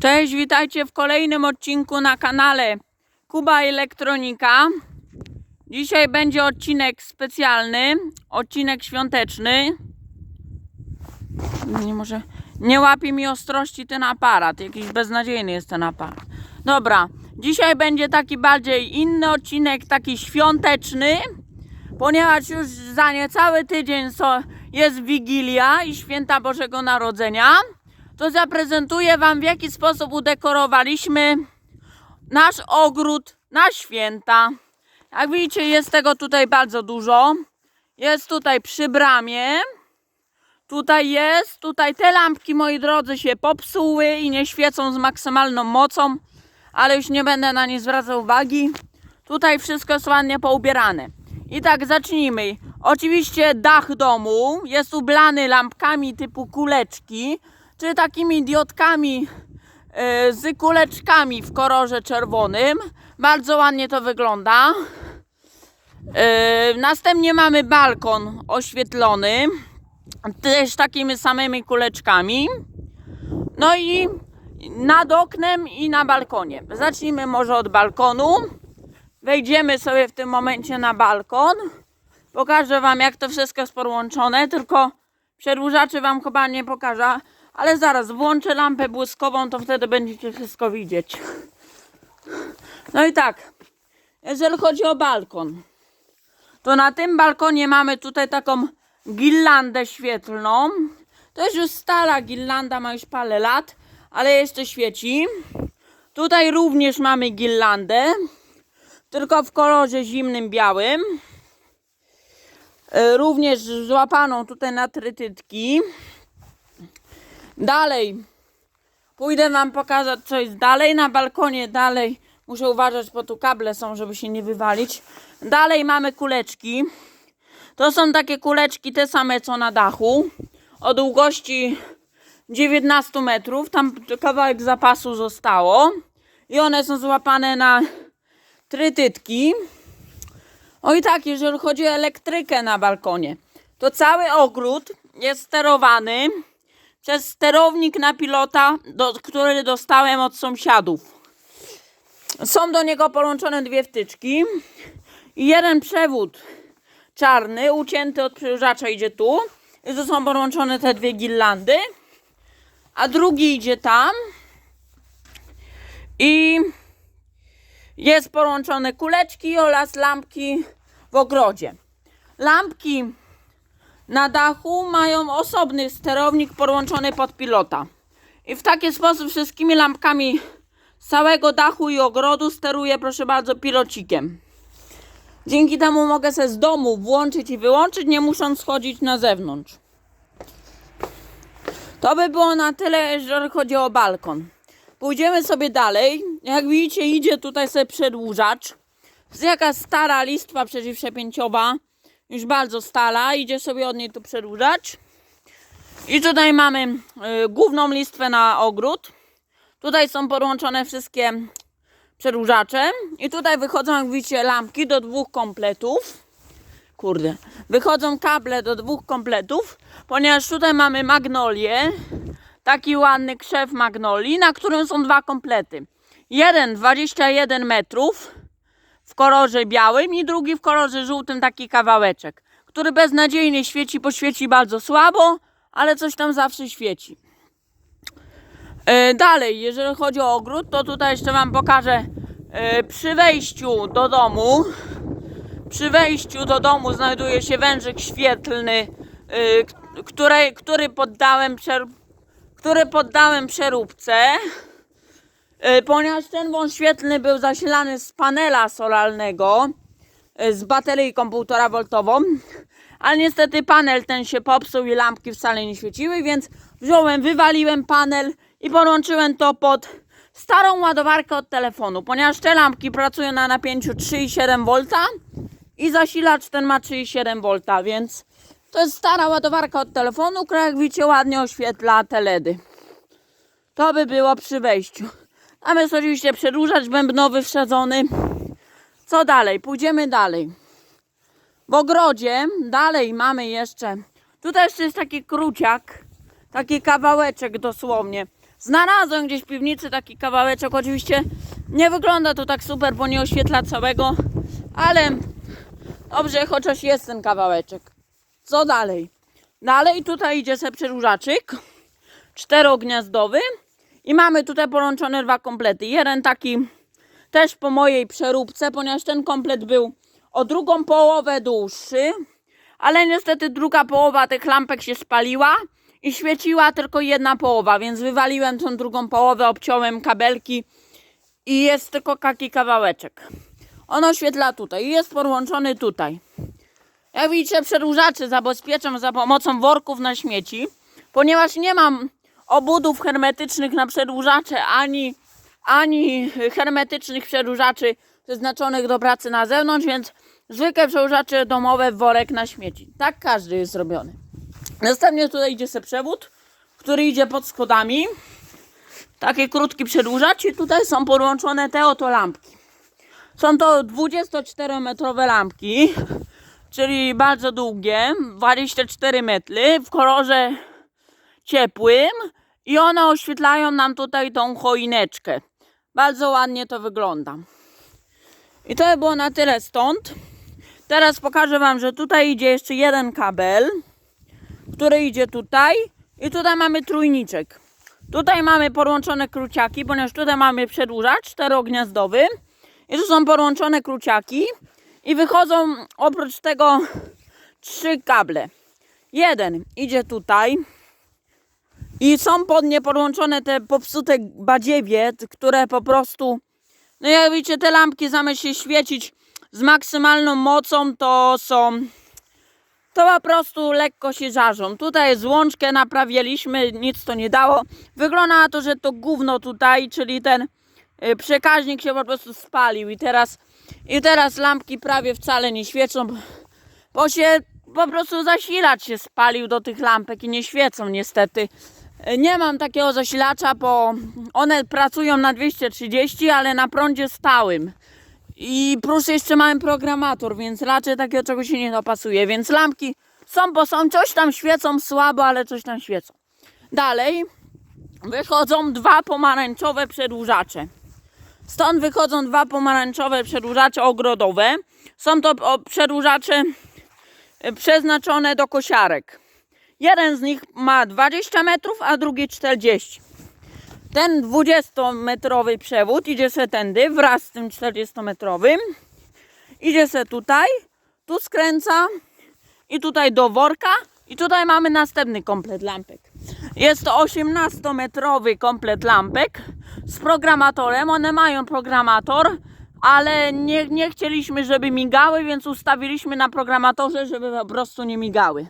Cześć, witajcie w kolejnym odcinku na kanale Kuba Elektronika. Dzisiaj będzie odcinek specjalny, odcinek świąteczny. Nie może, nie łapie mi ostrości ten aparat, jakiś beznadziejny jest ten aparat. Dobra, dzisiaj będzie taki bardziej inny odcinek, taki świąteczny, ponieważ już za niecały tydzień jest Wigilia i Święta Bożego Narodzenia to zaprezentuję Wam, w jaki sposób udekorowaliśmy nasz ogród na święta. Jak widzicie, jest tego tutaj bardzo dużo. Jest tutaj przy bramie. Tutaj jest, tutaj te lampki, moi drodzy, się popsuły i nie świecą z maksymalną mocą, ale już nie będę na nie zwracał uwagi. Tutaj wszystko jest ładnie poubierane. I tak, zacznijmy. Oczywiście dach domu jest ublany lampkami typu kuleczki, czy takimi diotkami e, z kuleczkami w kolorze czerwonym. Bardzo ładnie to wygląda. E, Następnie mamy balkon oświetlony, też takimi samymi kuleczkami. No i nad oknem i na balkonie. Zacznijmy może od balkonu. Wejdziemy sobie w tym momencie na balkon. Pokażę Wam, jak to wszystko jest połączone, tylko przedłużaczy Wam chyba nie pokażę, ale zaraz włączę lampę błyskową, to wtedy będziecie wszystko widzieć. No i tak, jeżeli chodzi o balkon, to na tym balkonie mamy tutaj taką girlandę świetlną. To jest już stara girlanda, ma już parę lat, ale jeszcze świeci. Tutaj również mamy girlandę, tylko w kolorze zimnym białym. E, Również złapaną tutaj na trytytki. Dalej. Pójdę wam pokazać co jest dalej. Na balkonie dalej. Muszę uważać, bo tu kable są, żeby się nie wywalić. Dalej mamy kuleczki. To są takie kuleczki te same co na dachu. O długości 19 metrów. Tam kawałek zapasu zostało. I one są złapane na trytytki. O i tak, jeżeli chodzi o elektrykę na balkonie, to cały ogród jest sterowany przez sterownik na pilota, do, który dostałem od sąsiadów. Są do niego połączone dwie wtyczki i jeden przewód czarny, ucięty od przyłużacza idzie tu. I tu są połączone te dwie girlandy, a drugi idzie tam i jest połączone kuleczki oraz lampki w ogrodzie. Lampki na dachu mają osobny sterownik podłączony pod pilota. I w taki sposób wszystkimi lampkami z całego dachu i ogrodu steruję, proszę bardzo, pilocikiem. Dzięki temu mogę sobie z domu włączyć i wyłączyć, nie musząc schodzić na zewnątrz. To by było na tyle, jeżeli chodzi o balkon. Pójdziemy sobie dalej. Jak widzicie, idzie tutaj sobie przedłużacz. Jest jakaś stara listwa przeciwprzepięciowa. Już bardzo stara. Idzie sobie od niej tu przedłużacz. I tutaj mamy y, główną listwę na ogród. Tutaj są podłączone wszystkie przedłużacze. I tutaj wychodzą, jak widzicie, lampki do dwóch kompletów. Kurde. Wychodzą kable do dwóch kompletów, ponieważ tutaj mamy magnolię taki ładny krzew magnolii, na którym są dwa komplety. Jeden 21 metrów w kolorze białym i drugi w kolorze żółtym, taki kawałeczek, który beznadziejnie świeci, bo świeci bardzo słabo, ale coś tam zawsze świeci. E, Dalej, jeżeli chodzi o ogród, to tutaj jeszcze Wam pokażę e, przy wejściu do domu. Przy wejściu do domu znajduje się wężyk świetlny, e, który, który poddałem przer który poddałem przeróbce, ponieważ ten wąż świetlny był zasilany z panela solarnego y, z bateryjką 1,5 voltową, ale niestety panel ten się popsuł i lampki wcale nie świeciły, więc wziąłem, wywaliłem panel i podłączyłem to pod starą ładowarkę od telefonu, ponieważ te lampki pracują na napięciu 3,7 V i zasilacz ten ma 3,7 V, więc to jest stara ładowarka od telefonu, która jak widzicie ładnie oświetla te LEDy. To by było przy wejściu. Tam jest oczywiście przedłużacz bębnowy wsadzony. Co dalej? Pójdziemy dalej. W ogrodzie dalej mamy jeszcze. Tutaj jeszcze jest taki kruciak, taki kawałeczek dosłownie. Znalazłem gdzieś w piwnicy taki kawałeczek. Oczywiście nie wygląda to tak super, bo nie oświetla całego, ale dobrze, chociaż jest ten kawałeczek. Co dalej? Dalej tutaj idzie sobie przedłużaczyk czterogniazdowy i mamy tutaj połączone dwa komplety. Jeden taki też po mojej przeróbce, ponieważ ten komplet był o drugą połowę dłuższy, ale niestety druga połowa tych lampek się spaliła i świeciła tylko jedna połowa, więc wywaliłem tą drugą połowę, obciąłem kabelki i jest tylko taki kawałeczek. On oświetla tutaj i jest podłączony tutaj. Jak widzicie, przedłużaczy zabezpieczam za pomocą worków na śmieci, ponieważ nie mam obudów hermetycznych na przedłużacze, ani, ani hermetycznych przedłużaczy przeznaczonych do pracy na zewnątrz, więc zwykłe przedłużacze domowe worek na śmieci. Tak każdy jest zrobiony. Następnie tutaj idzie se przewód, który idzie pod schodami. Taki krótki przedłużacz i tutaj są podłączone te oto lampki. Są to 24-metrowe lampki, czyli bardzo długie, 24 metry w kolorze ciepłym i one oświetlają nam tutaj tą choineczkę. Bardzo ładnie to wygląda. I to by było na tyle stąd. Teraz pokażę Wam, że tutaj idzie jeszcze jeden kabel, który idzie tutaj i tutaj mamy trójniczek. Tutaj mamy podłączone kruciaki, ponieważ tutaj mamy przedłużacz czterogniazdowy i tu są podłączone kruciaki i wychodzą oprócz tego trzy kable. Jeden idzie tutaj i są pod nie podłączone te popsute badziewie, które po prostu no jak widzicie te lampki zamiast się świecić z maksymalną mocą to są to po prostu lekko się żarzą. Tutaj złączkę naprawiliśmy, nic to nie dało. Wygląda na to, że to gówno tutaj, czyli ten y, przekaźnik się po prostu spalił i teraz, i teraz lampki prawie wcale nie świecą, bo się po prostu zasilacz się spalił do tych lampek i nie świecą niestety. Y, Nie mam takiego zasilacza, bo one pracują na 230, ale na prądzie stałym. I plus jeszcze mamy programator, więc raczej takiego czegoś się nie dopasuje. Więc lampki są, bo są, coś tam świecą słabo, ale coś tam świecą. Dalej wychodzą dwa pomarańczowe przedłużacze. Stąd wychodzą dwa pomarańczowe przedłużacze ogrodowe. Są to przedłużacze e, przeznaczone do kosiarek. Jeden z nich ma 20 metrów, a drugi 40. Ten 20-metrowy przewód idzie se tędy wraz z tym 40-metrowym. Idzie se tutaj, tu skręca i tutaj do worka. I tutaj mamy następny komplet lampek. Jest to 18-metrowy komplet lampek z programatorem. One mają programator, ale nie, nie chcieliśmy, żeby migały, więc ustawiliśmy na programatorze, żeby po prostu nie migały.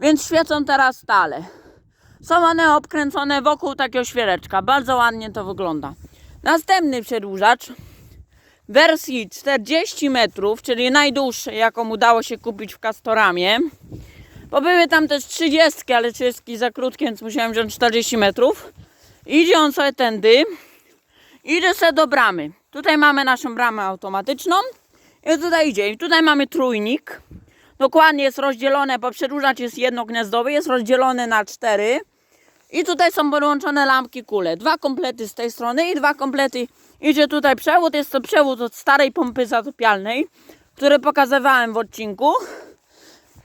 Więc świecą teraz stale. Są one obkręcone wokół takiego świereczka. Bardzo ładnie to wygląda. Następny przedłużacz wersji 40 metrów, czyli najdłuższej, jaką udało się kupić w Castoramie. Bo były tam też 30, ale 30 za krótkie, więc musiałem wziąć 40 metrów. Idzie on sobie tędy. Idzie sobie do bramy. Tutaj mamy naszą bramę automatyczną. I tutaj idzie. I tutaj mamy trójnik. Dokładnie jest rozdzielone, bo przedłużacz jest jednogniazdowy, jest rozdzielony na cztery. I tutaj są podłączone lampki kule. Dwa komplety z tej strony i dwa komplety. Idzie tutaj przewód. Jest to przewód od starej pompy zatopialnej, który pokazywałem w odcinku.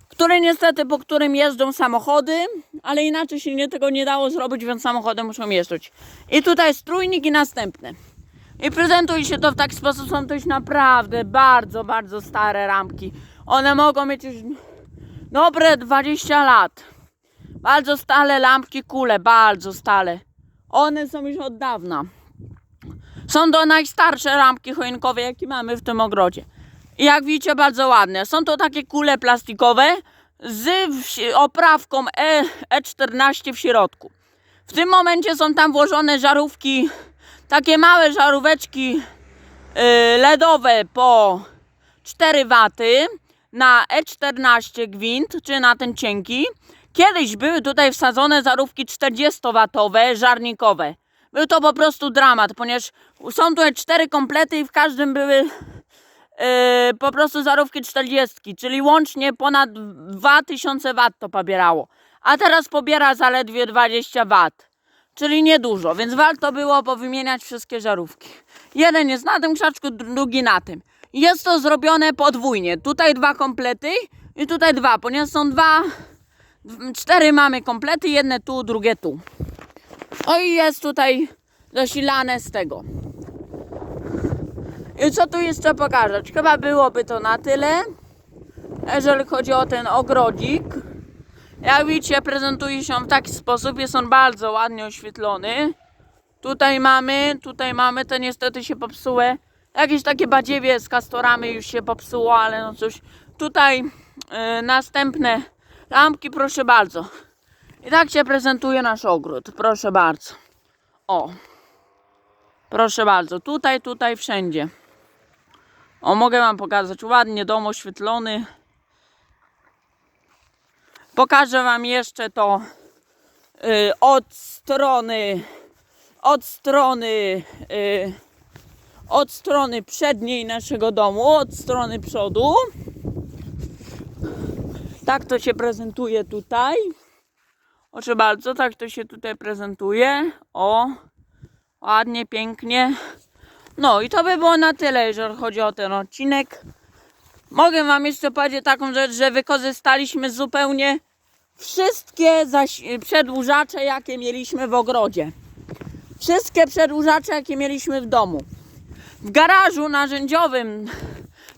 Który niestety, po którym jeżdżą samochody, ale inaczej się nie, tego nie dało zrobić, więc samochody muszą jeżdżać. I tutaj jest trójnik i następny. I prezentuje się to w taki sposób, są to już naprawdę bardzo, bardzo stare ramki. One mogą mieć już dobre 20 lat. Bardzo stale lampki kule, bardzo stale. One są już od dawna. Są to najstarsze lampki choinkowe, jakie mamy w tym ogrodzie. I jak widzicie, bardzo ładne. Są to takie kule plastikowe z oprawką e, E14 w środku. W tym momencie są tam włożone żarówki, takie małe żaróweczki y, LEDowe po 4 waty na E14 gwint, czy na ten cienki. Kiedyś były tutaj wsadzone żarówki 40-watowe, żarnikowe. Był to po prostu dramat, ponieważ są tutaj cztery komplety i w każdym były yy, po prostu żarówki 40, czyli łącznie ponad 2000 W to pobierało. A teraz pobiera zaledwie 20 W. czyli niedużo, więc warto było powymieniać wszystkie żarówki. Jeden jest na tym krzaczku, drugi na tym. Jest to zrobione podwójnie. Tutaj dwa komplety i tutaj dwa, ponieważ są dwa, cztery mamy komplety, jedne tu, drugie tu. O i jest tutaj zasilane z tego. I co tu jeszcze pokazać? Chyba byłoby to na tyle, jeżeli chodzi o ten ogrodzik. Jak widzicie, prezentuje się w taki sposób, jest on bardzo ładnie oświetlony. Tutaj mamy, tutaj mamy, to niestety się popsuły. Jakieś takie badziewie z kastorami już się popsuło, ale no cóż. Tutaj y, następne lampki, proszę bardzo. I tak się prezentuje nasz ogród, proszę bardzo. O. Proszę bardzo, tutaj, tutaj, wszędzie. O, mogę wam pokazać, ładnie dom oświetlony. Pokażę wam jeszcze to y, od strony od strony y, od strony przedniej naszego domu, od strony przodu. Tak to się prezentuje tutaj. Proszę bardzo, tak to się tutaj prezentuje. O, ładnie, pięknie. No i to by było na tyle, jeżeli chodzi o ten odcinek. Mogę Wam jeszcze powiedzieć taką rzecz, że wykorzystaliśmy zupełnie wszystkie przedłużacze, jakie mieliśmy w ogrodzie. Wszystkie przedłużacze, jakie mieliśmy w domu. W garażu narzędziowym,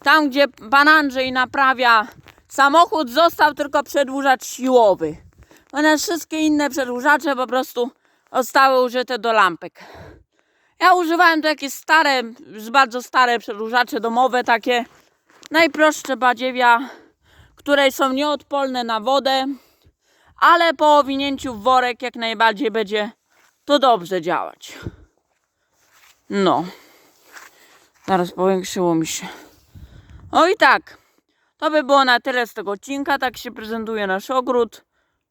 tam gdzie pan Andrzej naprawia samochód, został tylko przedłużacz siłowy. One wszystkie inne przedłużacze po prostu zostały użyte do lampek. Ja używałem tu jakieś stare, bardzo stare przedłużacze domowe, takie najprostsze badziewia, które są nieodporne na wodę, ale po owinięciu w worek jak najbardziej będzie to dobrze działać. No. Zaraz powiększyło mi się. O i tak. To by było na tyle z tego odcinka. Tak się prezentuje nasz ogród.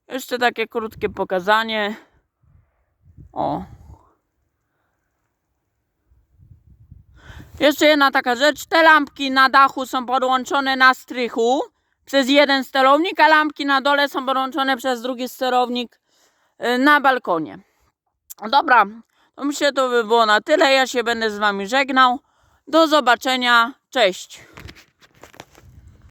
Jeszcze takie krótkie pokazanie. O. Jeszcze jedna taka rzecz. Te lampki na dachu są podłączone na strychu przez jeden sterownik, a lampki na dole są podłączone przez drugi sterownik y, na balkonie. Dobra, to myślę, to by było na tyle. Ja się będę z Wami żegnał. Do zobaczenia. Cześć.